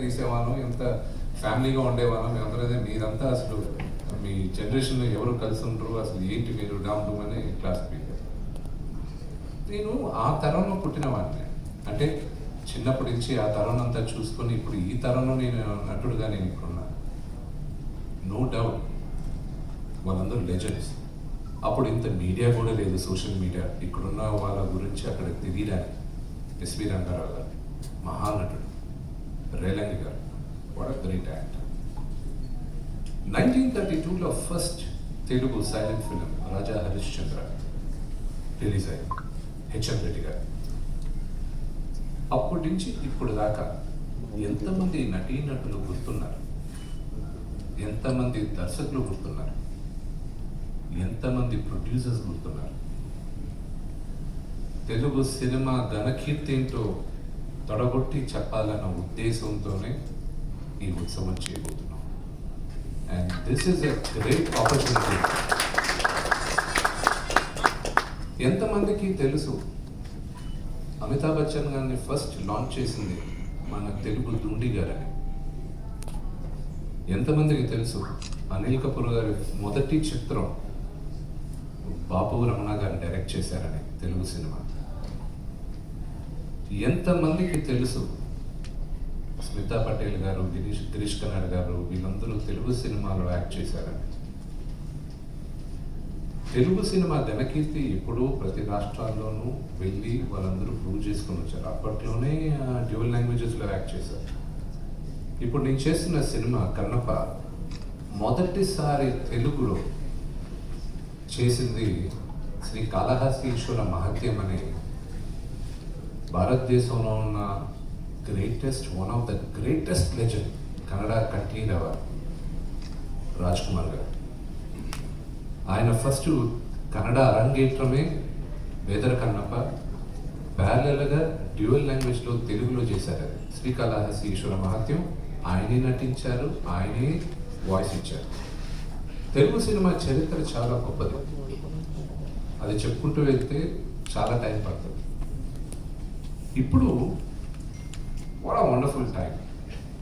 తీసేవాళ్ళం ఎంత ఫ్యామిలీగా ఉండేవాళ్ళం మేమందరూ మీరంతా అసలు మీ జనరేషన్లో ఎవరు కలిసి ఉంటారు అసలు ఏంటి మీరు డౌన్ అని క్లాస్ నేను ఆ తరంలో పుట్టినవాడిని. అంటే చిన్నప్పటి నుంచి ఆ తరం అంతా చూసుకొని ఇప్పుడు ఈ తరంలో నేను నటుడుగా నేను ఇప్పుడున్నా. నో డౌట్ వాళ్ళందరూ లెజెండ్స్ అప్పుడు ఇంత మీడియా కూడా లేదు సోషల్ మీడియా ఇక్కడున్న వాళ్ళ గురించి అక్కడ తెలియడానికి. ఎస్వి రంగారావు గారు. నైన్టీన్ థర్టీ టూలో first Telugu silent film Raja Harishchandra release అయింది హెచ్ఎం రెడ్డి గారు. అప్పటి నుంచి ఇప్పుడు దాకా ఎంతమంది నటీనటులు గుర్తున్నారు? ఎంతమంది దర్శకులు గుర్తున్నారు? ఎంతమంది ప్రొడ్యూసర్స్ గుర్తున్నారు? తెలుగు సినిమా ఘనకీర్తి తడగొట్టి తొడగొట్టి చెప్పాలన్న ఉద్దేశంతోనే ఈ ఉత్సవం చేయబోతున్నాం. And this is a great opportunity. ఎంతమందికి తెలుసు? అమితాబ్ బచ్చన్ గారిని ఫస్ట్ లాంచ్ చేసింది మన తెలుగు దుండి గారని. ఎంతమందికి తెలుసు? అనిల్ కపూర్ గారి మొదటి చిత్రం బాపు రమణ గారు డైరెక్ట్ చేశారని తెలుగు సినిమా. ఎంతమందికి తెలుసు? స్మితా పటేల్ గారు గిరీష్ గిరీష్ కన్నాడ్ గారు వీళ్ళందరూ తెలుగు సినిమాలో యాక్ట్ చేశారండి. తెలుగు సినిమా ఘనకీర్తి ఎప్పుడూ ప్రతి రాష్ట్రాల్లోనూ వెళ్ళి వాళ్ళందరూ ప్రూవ్ చేసుకొని వచ్చారు. అప్పట్లోనే డ్యూవల్ లాంగ్వేజెస్లో యాక్ట్ చేశారు. ఇప్పుడు నేను చేస్తున్న సినిమా కన్నప్ప మొదటిసారి తెలుగులో చేసింది శ్రీ కాళహస్తి ఈశ్వర మహత్యం అనే భారతదేశంలో ఉన్న greatest one of the greatest legend Kannada Kanteerava Raj Kumar గారు ఆయన ఫస్ట్ కన్నడ అరంగేట్రమే వేదర కన్నప్ప ప్యారలల్గా డ్యూయల్ లాంగ్వేజ్లో తెలుగులో చేశారు. శ్రీకాళహస్తి ఈశ్వర మహత్యం ఆయనే నటించారు ఆయనే వాయిస్ ఇచ్చారు. తెలుగు సినిమా చరిత్ర చాలా గొప్పది. అది చెప్పుకుంటూ వెళ్తే చాలా టైం పడుతుంది. ఇప్పుడు What a wonderful time.